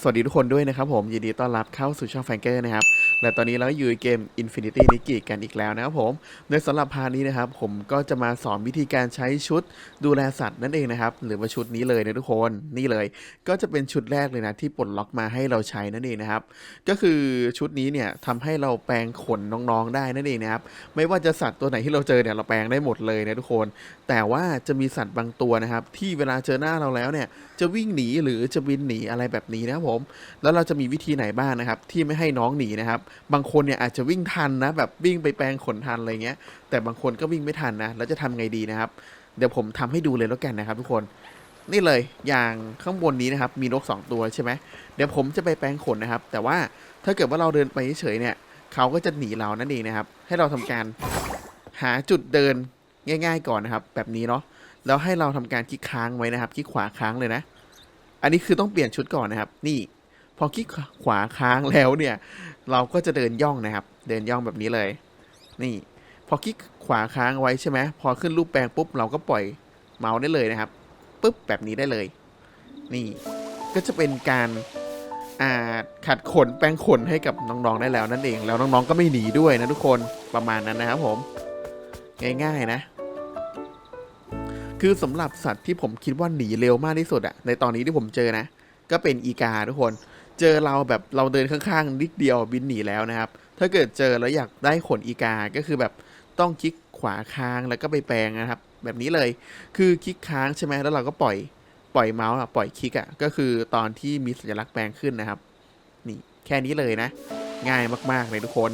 สวัสดีทุกคนด้วยนะครับผม ยินดีต้อนรับเข้าสู่ช่องแฟงเกอร์นะครับ และตอนนี้เราอยู่ในเกม Infinity n i k i กันอีกแล้วนะครับผมในสำหรับพาร์ทนี้นะครับ ผมก็จะมาสอนวิธีการใช้ชุดดูแลสัตว์นั่นเองนะครับ หรือว่าชุดนี้เลยนะทุกคนนี่เลย ก็จะเป็นชุดแรกเลยนะที่ปลดล็อกมาให้เราใช้นั่นเองนะครับ ก็คือชุดนี้เนี่ยทำให้เราแปลงขนน้องๆได้นั่นเองนะครับไม่ว่าจะสัตว์ตัวไหนที่เราเจอเนี่ยเราแปลงได้หมดเลยนะทุกคน แต่ว่าจะมีสัตว์บางตัวนะครับที่เวลาเจอหน้าเราแล้วเนี่ยจะวิ่งหนีหรือจะบินหนีอะไรแบบนี้นะครับผม แล้วเราจะมีวิธีไหนบ้างนะครับ ที่ไม่ให้น้องหนีนะครับ บางคนเนี่ยอาจจะวิ่งทันนะ แบบวิ่งไปแปลงขนทันอะไรเงี้ย แต่บางคนก็วิ่งไม่ทันนะ แล้วจะทำไงดีนะครับ เดี๋ยวผมทำให้ดูเลยแล้วกันนะครับทุกคน นี่เลย อย่างข้างบนนี้นะครับ มีนกสองตัวใช่ไหม เดี๋ยวผมจะไปแปลงขนนะครับ แต่ว่าถ้าเกิดว่าเราเดินไปเฉยๆเนี่ย เขาก็จะหนีเรานั่นเองนะครับ ให้เราทำการหาจุดเดินง่าย ๆ ก่อนนะครับ แบบนี้เนาะ แล้วให้เราทำการคลิกค้างไว้นะครับ คลิกขวาค้างเลยนะ อันนี้คือต้องเปลี่ยนชุดก่อนนะครับ นี่ พอคลิกขวาค้างแล้วเนี่ย เราก็จะเดินย่องนะครับ เดินย่องแบบนี้เลย นี่ พอคลิกขวาค้างไว้ใช่ไหมพอขึ้นรูปแปลงปุ๊บเราก็ปล่อยเมาส์ได้เลยนะครับปุ๊บแบบนี้ได้เลย นี่ก็จะเป็นการขัดขนแปลงขนให้กับน้องๆได้แล้วนั่นเอง แล้วน้องๆก็ไม่หนีด้วยนะทุกคนประมาณนั้นนะครับผม ง่ายๆนะ คือสำหรับสัตว์ที่ผมคิดว่าหนีเร็วมากที่สุดอะในตอนนี้ที่ผมเจอนะ ก็เป็นอีกาทุกคน เจอเราแบบเราเดินข้างๆนิดเดียวบินหนีแล้วนะครับ ถ้าเกิดเจอแล้วอยากได้ขนอีกา ก็คือแบบต้องคลิกขวาค้างแล้วก็ไปแปลงนะครับ แบบนี้เลย คือคลิกค้างใช่ไหมแล้วเราก็ปล่อยปล่อยเมาส์อะปล่อยคลิกอะก็คือตอนที่มีสัญลักษณ์แปลงขึ้นนะครับ นี่แค่นี้เลยนะ ง่ายมากๆเลยทุกคน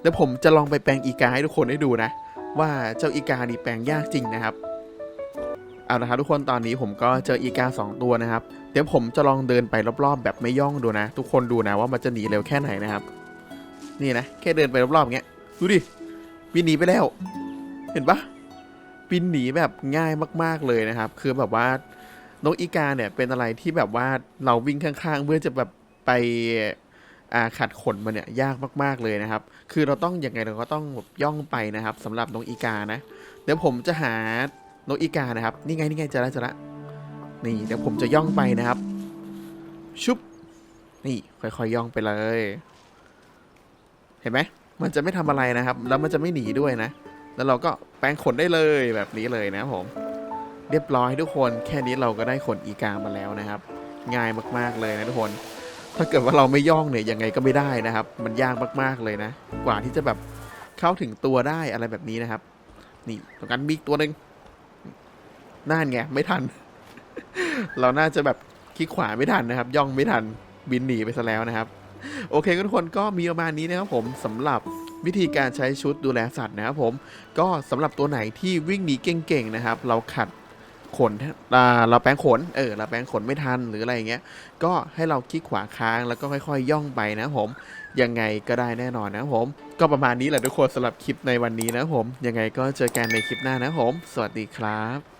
เดี๋ยวผมจะลองไปแปลงอีกาให้ทุกคนได้ดูนะ ว่าเจ้าอีกานี่แปลงยากจริงนะครับ เอาละครับทุกคนตอนนี้ผมก็เจออีกาสองตัวนะครับ เดี๋ยวผมจะลองเดินไปรอบๆ แบบไม่ย่องดูนะ ทุกคนดูนะว่ามันจะหนีเร็วแค่ไหนนะครับ นี่นะ แค่เดินไปรอบๆอย่างเงี้ยดูดิบินหนีไปแล้ว เห็นปะบินหนีแบบง่ายมากๆเลยนะครับ คือแบบว่านกอีกาเนี่ยเป็นอะไรที่แบบว่าเราวิ่งข้างๆ เพื่อจะแบบไปขัดขนมันเนี่ยยากมากๆเลยนะครับ คือเราต้องยังไงเราก็ต้องแบบย่องไปนะครับสำหรับนกอีกานะ เดี๋ยวผมจะหา นกอีกานะครับนี่ไงนี่ไงจะละจะละนี่เดี๋ยวผมจะย่องไปนะครับ ชุบนี่ค่อยๆย่องไปเลย เห็นไหมมันจะไม่ทำอะไรนะครับ แล้วมันจะไม่หนีด้วยนะ แล้วเราก็แปลงขนได้เลยแบบนี้เลยนะผม เรียบร้อยทุกคนแค่นี้เราก็ได้ขนอีกามาแล้วนะครับ ง่ายมากๆเลยนะทุกคน ถ้าเกิดว่าเราไม่ย่องเนี่ยยังไงก็ไม่ได้นะครับ มันยากมากๆเลยนะ กว่าที่จะแบบเข้าถึงตัวได้อะไรแบบนี้นะครับ นี่ตรงนั้นมีอีกตัวหนึ่ง นั่นไงไม่ทัน เราน่าจะแบบคลิกขวาไม่ทันนะครับ ย่องไม่ทันบินหนีไปซะแล้วนะครับ โอเคทุกคนก็มีประมาณนี้นะครับผมสำหรับวิธีการใช้ชุดดูแลสัตว์นะครับผมก็สำหรับตัวไหนที่วิ่งหนีเก่งๆนะครับ เราขัดขนอ่าเราแปลงขนเออเราแปลงขนไม่ทันหรืออะไรอย่างเงี้ยก็ให้เราคลิกขวาค้างแล้วก็ค่อยๆ ย่องไปนะผมยังไงก็ได้แน่นอนนะครับผม ก็ประมาณนี้แหละทุกคนสำหรับคลิปในวันนี้นะผม ยังไงก็เจอกันในคลิปหน้านะผม สวัสดีครับ